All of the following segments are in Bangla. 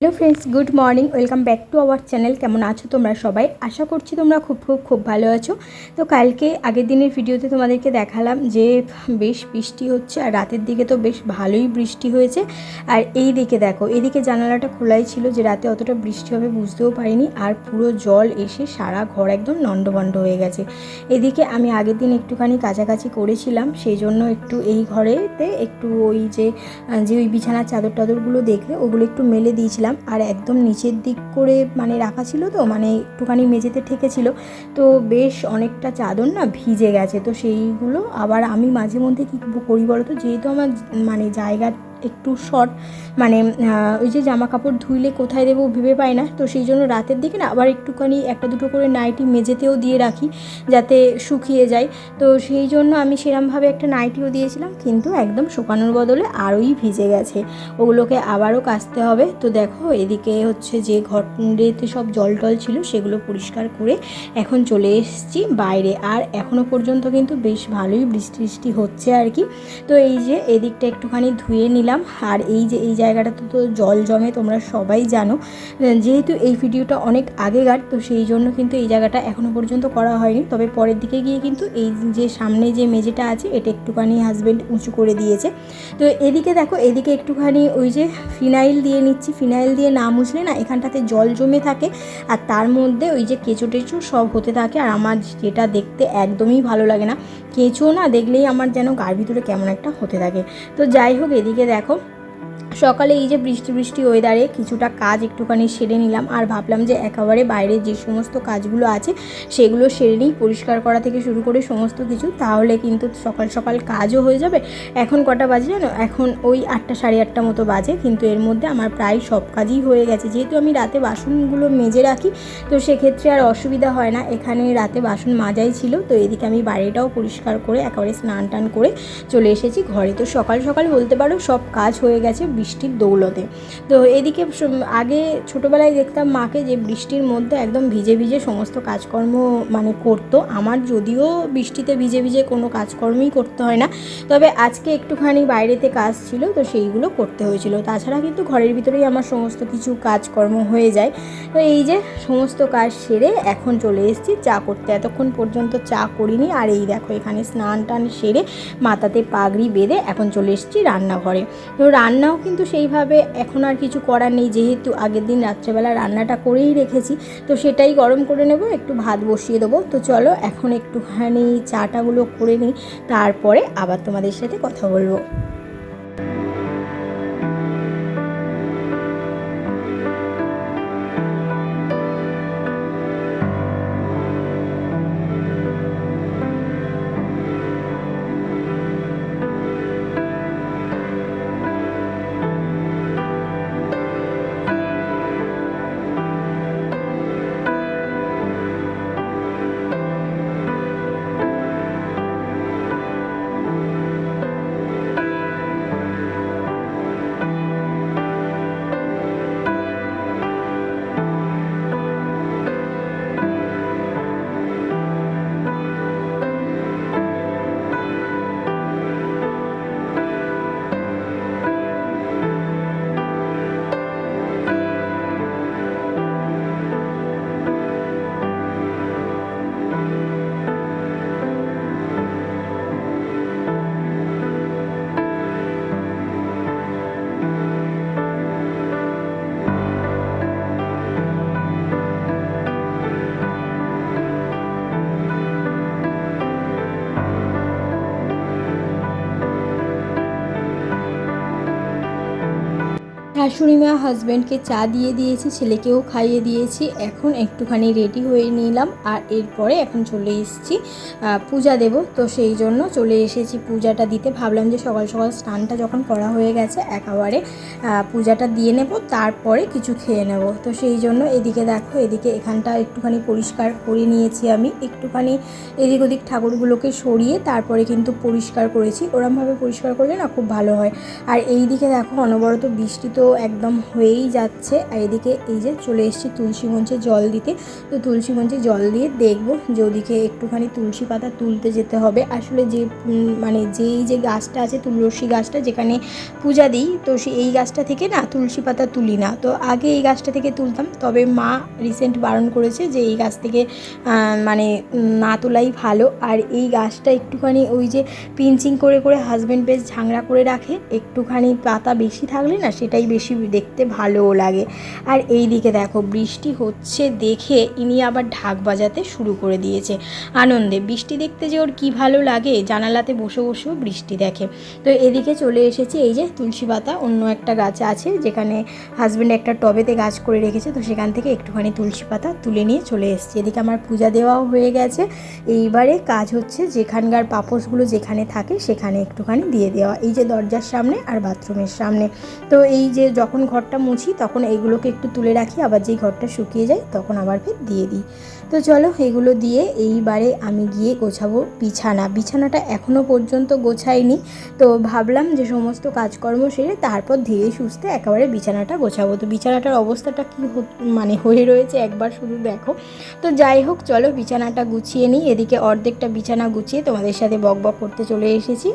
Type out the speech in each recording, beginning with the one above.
Hello friends, good morning, welcome back to our channel. কেমন আছো তোমরা সবাই? আশা করছি তোমরা খুব খুব খুব ভালো আছো। তো কালকে আগের দিনের ভিডিওতে তোমাদেরকে দেখালাম যে বেশ বৃষ্টি হচ্ছে, আর রাতের দিকে তো বেশ ভালোই বৃষ্টি হয়েছে। আর এই দিকে দেখো এদিকে জানালাটা খোলাই ছিল যে রাতে অতটা বৃষ্টি হবে বুঝতেও পারিনি, আর পুরো জল এসে সারা ঘর একদম নণ্ডভণ্ড হয়ে গেছে। এদিকে আমি আগের দিন একটুখানি কাছাকাছি করেছিলাম সেই জন্য একটু এই ঘরেতে একটু ওই যে যে ওই বিছানার চাদর টাদরগুলো দেখলে ওগুলো একটু মেলে দিয়েছিলাম। আর একদম নিচের দিক করে মানে রাখা ছিল তো মানে একটুখানি মেঝেতে ঠেকেছিল। তো বেশ অনেকটা চাদর না ভিজে গেছে। তো সেইগুলো আবার আমি মাঝে মধ্যে কী করি বলো তো যেহেতু আমার মানে জায়গা একটু শর্ট মানে ওই যে জামা কাপড় ধুইলে কোথায় দেবো ভেবে পাই না। তো সেই জন্য রাতের দিকে না আবার একটুখানি একটা দুটো করে নাইটি মেঝেতেও দিয়ে রাখি, যাতে শুকিয়ে যায়। তো সেই জন্য আমি সেরমভাবে একটা নাইটিও দিয়েছিলাম, কিন্তু একদম শুকানোর বদলে আরোই ভিজে গেছে। ওগুলোকে আবারও কাচতে হবে। তো দেখো, এদিকে হচ্ছে যে ঘরেতে সব জল টল ছিল, সেগুলো পরিষ্কার করে এখন চলে এসেছি বাইরে। আর এখনও পর্যন্ত কিন্তু বেশ ভালোই বৃষ্টি বৃষ্টি হচ্ছে আর কি। তো এই যে এদিকটা একটুখানি ধুয়ে নিলাম। আর এই যে, এই জায়গাটাতে তো জল জমে, তোমরা সবাই জানো। যেহেতু এই ভিডিওটা অনেক আগেকার, তো সেই জন্য কিন্তু এই জায়গাটা এখনও পর্যন্ত করা হয়নি। তবে পরের দিকে গিয়ে কিন্তু এই যে, সামনে যে মেঝেটা আছে, এটা একটুখানি হাজবেন্ড উঁচু করে দিয়েছে। তো এদিকে দেখো, এদিকে একটুখানি ওই যে ফিনাইল দিয়ে নিচ্ছি। ফিনাইল দিয়ে না মুছলে না এখানটাতে জল জমে থাকে। আর তার মধ্যে ওই যে কেঁচো টেঁচো সব হতে থাকে। আর আমার যেটা দেখতে একদমই ভালো লাগে না। কেঁচো না দেখলেই আমার যেন গার ভিতরে কেমন একটা হতে থাকে। তো যাই হোক, এদিকে দেখো সকালে এই যে বৃষ্টি বৃষ্টি ওয়েদারে কিছুটা কাজ একটুখানি সেরে নিলাম আর ভাবলাম যে একেবারে বাইরে যে সমস্ত কাজগুলো আছে সেগুলো সেরে নিই, পরিষ্কার করা থেকে শুরু করে সমস্ত কিছু। তাহলে কিন্তু সকাল সকাল কাজও হয়ে যাবে। এখন কটা বাজে জানো? এখন ওই আটটা সাড়ে আটটা মতো বাজে, কিন্তু এর মধ্যে আমার প্রায় সব কাজই হয়ে গেছে। যেহেতু আমি রাতে বাসনগুলো মেজে রাখি, তো সেক্ষেত্রে আর অসুবিধা হয় না। এখানে রাতে বাসন মাজাই ছিল, তো এদিকে আমি বাড়িটাও পরিষ্কার করে, একেবারে স্নান টান করে চলে এসেছি ঘরে। তো সকাল সকাল বলতে পারো সব কাজ হয়ে গেছে বৃষ্টির দৌলতে। তো এদিকে আগে ছোটোবেলায় দেখতাম মাকে যে বৃষ্টির মধ্যে একদম ভিজে ভিজে সমস্ত কাজকর্ম মানে করতো। আমার যদিও বৃষ্টিতে ভিজে ভিজে কোনো কাজকর্মই করতে হয় না। তবে আজকে একটুখানি বাইরেতে কাজ ছিল, তো সেইগুলো করতে হয়েছিল। তাছাড়া কিন্তু ঘরের ভিতরেই আমার সমস্ত কিছু কাজকর্ম হয়ে যায়। তো এই যে সমস্ত কাজ সেরে এখন চলে এসেছি চা করতে। এতক্ষণ পর্যন্ত চা করিনি। আর এই দেখো এখানে স্নান টান সেরে মাথাতে পাগড়ি বেঁধে এখন চলে এসেছি রান্নাঘরে। তো রান্নাও কিন্তু সেইভাবে এখন আর কিছু করার নেই। যেহেতু আগের দিন রাত্রেবেলা রান্নাটা করেই রেখেছি, তো সেটাই গরম করে নেব, একটু ভাত বসিয়ে দেবো। তো চলো এখন একটুখানি চাটাগুলো করে নিই, তারপরে আবার তোমাদের সাথে কথা বলব। শাশুড়ি মা হাজব্যান্ডকে চা দিয়ে দিয়েছি, ছেলেকেও খাইয়ে দিয়েছি। এখন একটুখানি রেডি হয়ে নিলাম আর এরপরে এখন চলে এসেছি পূজা দেব। তো সেই জন্য চলে এসেছি পূজাটা দিতে। ভাবলাম যে সকাল সকাল স্নানটা যখন করা হয়ে গেছে, একেবারে পূজাটা দিয়ে নেব, তারপরে কিছু খেয়ে নেব। তো সেই জন্য এদিকে দেখো, এদিকে এখানটা একটুখানি পরিষ্কার করে নিয়েছি আমি। একটুখানি এদিক ওদিক ঠাকুরগুলোকে সরিয়ে তারপরে কিন্তু পরিষ্কার করেছি। ওরমভাবে পরিষ্কার করলে না খুব ভালো হয়। আর এই দিকে দেখো, অনবরত বৃষ্টি তো একদম হয়েই যাচ্ছে। আর এদিকে এই যে চলে এসেছি তুলসী মঞ্চে জল দিতে। তো তুলসী মঞ্চে জল দিয়ে দেখব যে ওদিকে একটুখানি তুলসী পাতা তুলতে যেতে হবে। আসলে যে মানে যেই যে গাছটা আছে, তুলসী গাছটা যেখানে পূজা দিই, তো সে এই গাছটা থেকে না তুলসী পাতা তুলি না। তো আগে এই গাছটা থেকে তুলতাম। তবে মা রিসেন্ট বারণ করেছে যে এই গাছ থেকে মানে না তোলাই ভালো। আর এই গাছটা একটুখানি ওই যে পিঞ্চিং করে করে হাজব্যান্ড বেশ ঝাংরা করে রাখে। একটুখানি পাতা বেশি থাকলে না সেটাই বেশি দেখতে ভালোও লাগে। আর এই দিকে দেখো, বৃষ্টি হচ্ছে দেখে ইনি আবার ঢাক বাজাতে শুরু করে দিয়েছে। আনন্দে, বৃষ্টি দেখতে যে ওর কী ভালো লাগে, জানালাতে বসে বসেও বৃষ্টি দেখে। তো এদিকে চলে এসেছে এই যে তুলসী পাতা, অন্য একটা গাছ আছে যেখানে হাজব্যান্ড একটা টবেতে গাছ করে রেখেছে, তো সেখান থেকে একটুখানি তুলসী পাতা তুলে নিয়ে চলে এসেছে। এদিকে আমার পূজা দেওয়াও হয়ে গেছে। এইবারে কাজ হচ্ছে যেখানকার পাপোসগুলো যেখানে থাকে সেখানে একটুখানি দিয়ে দেওয়া। এই যে দরজার সামনে আর বাথরুমের সামনে। তো এই যে যখন ঘরটা মুছি তখন এইগুলোকে একটু তুলে রাখি, আবার যেই ঘরটা শুকিয়ে যায় তখন আবার ফের দিয়ে দিই। তো চলো এগুলো দিয়ে এইবারে আমি গিয়ে গোছাবো বিছানা। বিছানাটা এখনও পর্যন্ত গোছাইনি, তো ভাবলাম যে সমস্ত কাজকর্ম সেরে তারপর ধীরে সুস্থে একেবারে বিছানাটা গোছাবো। তো বিছানাটার অবস্থাটা কী মানে হয়ে রয়েছে একবার শুধু দেখো। তো যাই হোক, চলো বিছানাটা গুছিয়ে নিই। এদিকে অর্ধেকটা বিছানা গুছিয়ে তোমাদের সাথে বক বক করতে চলে এসেছি।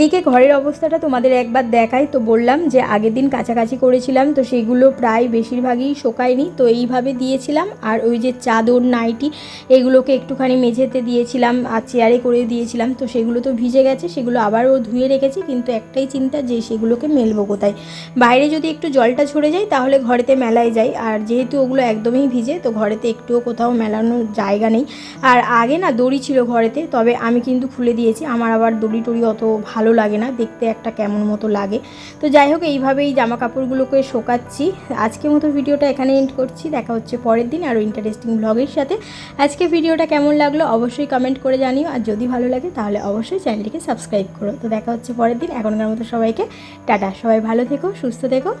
এদিকে ঘরের অবস্থাটা তোমাদের একবার দেখাই। তো বললাম যে আগের দিন কাছাকাছি করেছিলাম, তো সেগুলো প্রায় বেশিরভাগই শোকায়নি। তো এইভাবে দিয়েছিলাম আর ওই যে চাদর, নাইটি এগুলোকে একটুখানি মেঝেতে দিয়েছিলাম আর চেয়ারে করে দিয়েছিলাম। তো সেগুলো তো ভিজে গেছে, সেগুলো আবারও ধুয়ে রেখেছি। কিন্তু একটাই চিন্তা যে সেগুলোকে মেলবো কোথায়? বাইরে যদি একটু জলটা ছড়ে যায় তাহলে ঘরেতে মেলায় যায়। আর যেহেতু ওগুলো একদমই ভিজে, তো ঘরেতে একটুও কোথাও মেলানোর জায়গা নেই। আর আগে না দড়ি ছিল ঘরেতে, তবে আমি কিন্তু খুলে দিয়েছি। আমার আবার দড়ি টড়ি অত ভালো লাগে না, দেখতে একটা কেমন মতো লাগে। তো যাই হোক, এইভাবেই জামা কাপড়গুলোকে শোকাচ্ছি। আজকে মতো ভিডিওটা এখানে এন্ড করছি। দেখা হচ্ছে পরের দিন আরও ইন্টারেস্টিং ব্লগের সাথে। আজকে ভিডিওটা কেমন লাগল অবশ্যই কমেন্ট করে জানিও। আর যদি ভালো লাগে, তাহলে অবশ্যই চ্যানেলটিকে সাবস্ক্রাইব করো। তো দেখা হচ্ছে পরের দিন। এখনকার মতো সবাইকে টাটা। সবাই ভালো থেকো, সুস্থ থেকো।